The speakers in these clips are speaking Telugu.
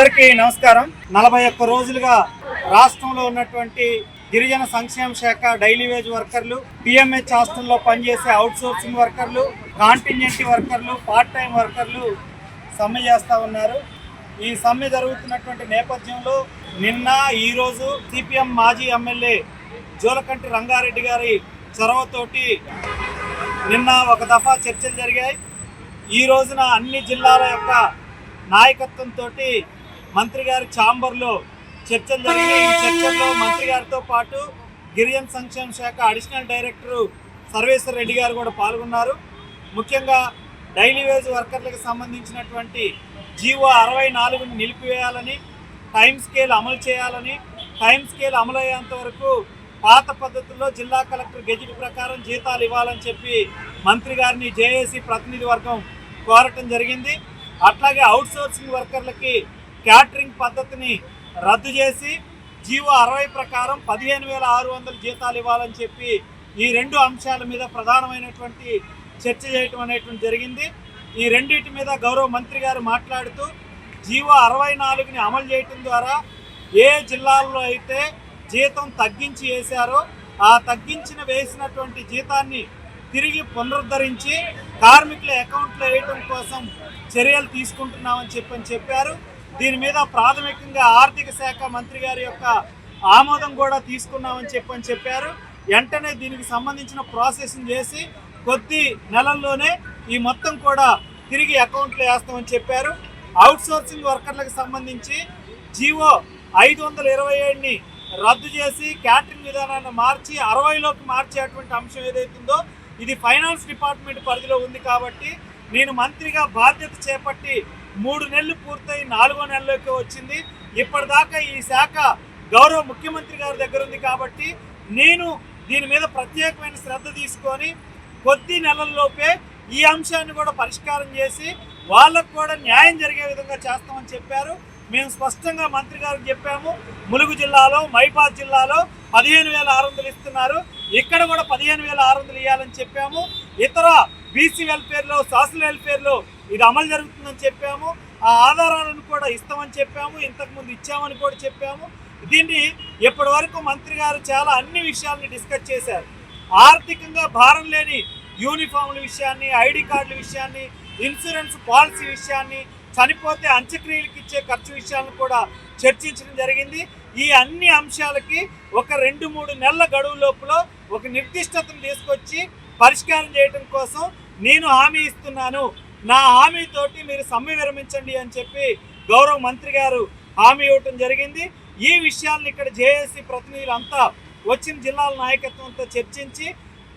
అందరికీ నమస్కారం. నలభై ఒక్క రోజులుగా రాష్ట్రంలో ఉన్నటువంటి గిరిజన సంక్షేమ శాఖ డైలీ వేజ్ వర్కర్లు పిఎంహెచ్ హాస్టల్లో పనిచేసే అవుట్ సోర్సింగ్ వర్కర్లు కాంటింజెంట్ వర్కర్లు పార్ట్ టైం వర్కర్లు సమ్మె చేస్తూ ఉన్నారు. ఈ సమ్మె జరుగుతున్నటువంటి నేపథ్యంలో నిన్న ఈరోజు సిపిఎం మాజీ ఎమ్మెల్యే జోలకంటి రంగారెడ్డి గారి చొరవతోటి నిన్న ఒక దఫా చర్చలు జరిగాయి. ఈ రోజున అన్ని జిల్లాల యొక్క నాయకత్వంతో మంత్రి గారి ఛాంబర్లో చర్చలు జరిగాయి ఈ చర్చల్లో మంత్రి గారితో పాటు గిరిజన సంక్షేమ శాఖ అడిషనల్ డైరెక్టర్ సర్వేశ్వర్ రెడ్డి గారు కూడా పాల్గొన్నారు. ముఖ్యంగా డైలీ వేజ్ వర్కర్లకు సంబంధించినటువంటి జీవో అరవై నాలుగుని నిలిపివేయాలని టైం స్కేల్ అమలు చేయాలని టైం స్కేల్ అమలు వరకు పాత పద్ధతుల్లో జిల్లా కలెక్టర్ గెజిట్ ప్రకారం జీతాలు ఇవ్వాలని చెప్పి మంత్రి గారిని జేఏసీ ప్రతినిధి వర్గం కోరటం జరిగింది. అట్లాగే అవుట్ సోర్సింగ్ వర్కర్లకి క్యాటరింగ్ పద్ధతిని రద్దు చేసి జీవో అరవై ప్రకారం పదిహేను వేల ఆరు వందల జీతాలు ఇవ్వాలని చెప్పి ఈ రెండు అంశాల మీద ప్రధానమైనటువంటి చర్చ చేయటం అనేటువంటి జరిగింది. ఈ రెండింటి మీద గౌరవ మంత్రి గారు మాట్లాడుతూ జీవో అరవై నాలుగుని అమలు చేయటం ద్వారా ఏ జిల్లాల్లో అయితే జీతం తగ్గించి వేశారో ఆ తగ్గించిన వేసినటువంటి జీతాన్ని తిరిగి పునరుద్ధరించి కార్మికుల అకౌంట్లో వేయటం కోసం చర్యలు తీసుకుంటున్నామని చెప్పని చెప్పారు. దీని మీద ప్రాథమికంగా ఆర్థిక శాఖ మంత్రి గారి యొక్క ఆమోదం కూడా తీసుకున్నామని చెప్పని చెప్పారు. వెంటనే దీనికి సంబంధించిన ప్రాసెసింగ్ చేసి కొద్ది నెలల్లోనే ఈ మొత్తం కూడా తిరిగి అకౌంట్లో వేస్తామని చెప్పారు. అవుట్సోర్సింగ్ వర్కర్లకు సంబంధించి జీవో ఐదు వందల ఇరవై ఏడుని రద్దు చేసి క్యాటరింగ్ విధానాన్ని మార్చి అరవైలోకి మార్చేటువంటి అంశం ఏదైతుందో ఇది ఫైనాన్స్ డిపార్ట్మెంట్ పరిధిలో ఉంది కాబట్టి నేను మంత్రిగా బాధ్యత చేపట్టి మూడు నెలలు పూర్తయి నాలుగో నెలలోకి వచ్చింది. ఇప్పటిదాకా ఈ శాఖ గౌరవ ముఖ్యమంత్రి గారి దగ్గర ఉంది కాబట్టి నేను దీని మీద ప్రత్యేకమైన శ్రద్ధ తీసుకొని కొద్ది నెలల్లోపే ఈ అంశాన్ని కూడా పరిష్కారం చేసి వాళ్ళకు కూడా న్యాయం జరిగే విధంగా చేస్తామని చెప్పారు. మేము స్పష్టంగా మంత్రి గారికి చెప్పాము. ములుగు జిల్లాలో మైపాద్ జిల్లాలో పదిహేను వేల ఆరు వందలు ఇస్తున్నారు. ఇక్కడ కూడా పదిహేను వేల ఆరు వందలు ఇవ్వాలని చెప్పాము. ఇతర బీసీ వెల్ఫేర్లో సోషల్ వెల్ఫేర్లో ఇది అమలు జరుగుతుందని చెప్పాము. ఆ ఆధారాలను కూడా ఇస్తామని చెప్పాము. ఇంతకుముందు ఇచ్చామని కూడా చెప్పాము. దీన్ని ఇప్పటి వరకు మంత్రి గారు చాలా అన్ని విషయాల్ని డిస్కస్ చేశారు. ఆర్థికంగా భారం లేని యూనిఫామ్ల విషయాన్ని ఐడి కార్డుల విషయాన్ని ఇన్సూరెన్స్ పాలసీ విషయాన్ని చనిపోతే అంత్యక్రియలకు ఇచ్చే ఖర్చు విషయాలను కూడా చర్చించడం జరిగింది. ఈ అన్ని అంశాలకి ఒక రెండు మూడు నెలల గడువు లోపల ఒక నిర్దిష్టతను తీసుకొచ్చి పరిష్కారం చేయడం కోసం నేను హామీ ఇస్తున్నాను. నా హామీతోటి మీరు సమ్మె విరమించండి అని చెప్పి గౌరవ మంత్రి గారు హామీ ఇవ్వటం జరిగింది. ఈ విషయాలను ఇక్కడ జేఏసీ ప్రతినిధులంతా వచ్చిన జిల్లాల నాయకత్వంతో చర్చించి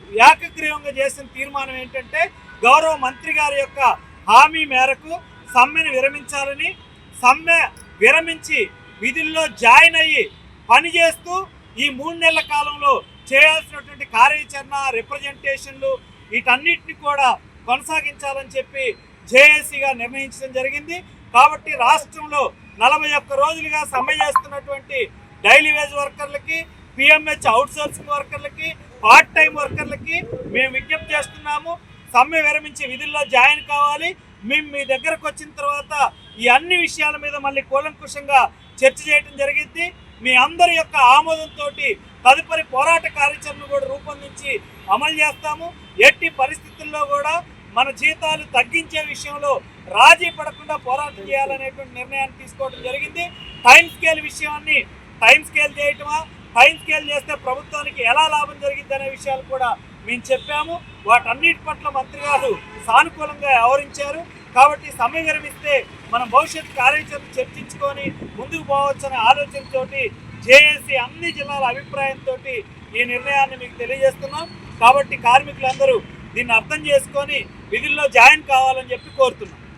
ఏకగ్రీవంగా చేసిన తీర్మానం ఏంటంటే గౌరవ మంత్రి గారి యొక్క హామీ మేరకు సమ్మెను విరమించాలని సమ్మె విరమించి విధుల్లో జాయిన్ అయ్యి పనిచేస్తూ ఈ మూడు నెలల కాలంలో చేయాల్సినటువంటి కార్యాచరణ రిప్రజెంటేషన్లు వీటన్నిటిని కూడా కొనసాగించాలని చెప్పి జేఏసీగా నిర్ణయించడం జరిగింది. కాబట్టి రాష్ట్రంలో నలభై ఒక్క రోజులుగా సమ్మె చేస్తున్నటువంటి డైలీ వేజ్ వర్కర్లకి పిఎంహెచ్ అవుట్ సోర్సింగ్ వర్కర్లకి పార్ట్ టైం వర్కర్లకి మేము విజ్ఞప్తి చేస్తున్నాము. సమ్మె విరమించి విధుల్లో జాయిన్ కావాలి. మేము మీ దగ్గరకు వచ్చిన తర్వాత ఈ అన్ని విషయాల మీద మళ్ళీ కూలంకుషంగా చర్చ చేయడం జరిగింది. మీ అందరి యొక్క ఆమోదంతో తదుపరి పోరాట కార్యాచరణ కూడా రూపొందించి అమలు చేస్తాము. ఎట్టి పరిస్థితుల్లో కూడా మన జీతాలు తగ్గించే విషయంలో రాజీ పడకుండా పోరాటం చేయాలనేటువంటి నిర్ణయాన్ని తీసుకోవడం జరిగింది. టైం స్కేల్ విషయాన్ని టైం స్కేల్ చేయటమా? టైం స్కేల్ చేస్తే ప్రభుత్వానికి ఎలా లాభం జరిగింది అనే విషయాలు కూడా మేము చెప్పాము. వాటన్నిటి పట్ల మంత్రి గారు సానుకూలంగా వ్యవహరించారు. కాబట్టి సమయం విరమిస్తే మనం భవిష్యత్ కార్యాచరణ చర్చించుకొని ముందుకు పోవచ్చనే ఆలోచనతోటి జేఏసీ అన్ని జిల్లాల అభిప్రాయంతో ఈ నిర్ణయాన్ని మీకు తెలియజేస్తున్నాం. కాబట్టి కార్మికులందరూ దీన్ని అర్థం చేసుకొని విధుల్లో జాయిన్ కావాలని చెప్పి కోరుతున్నాం.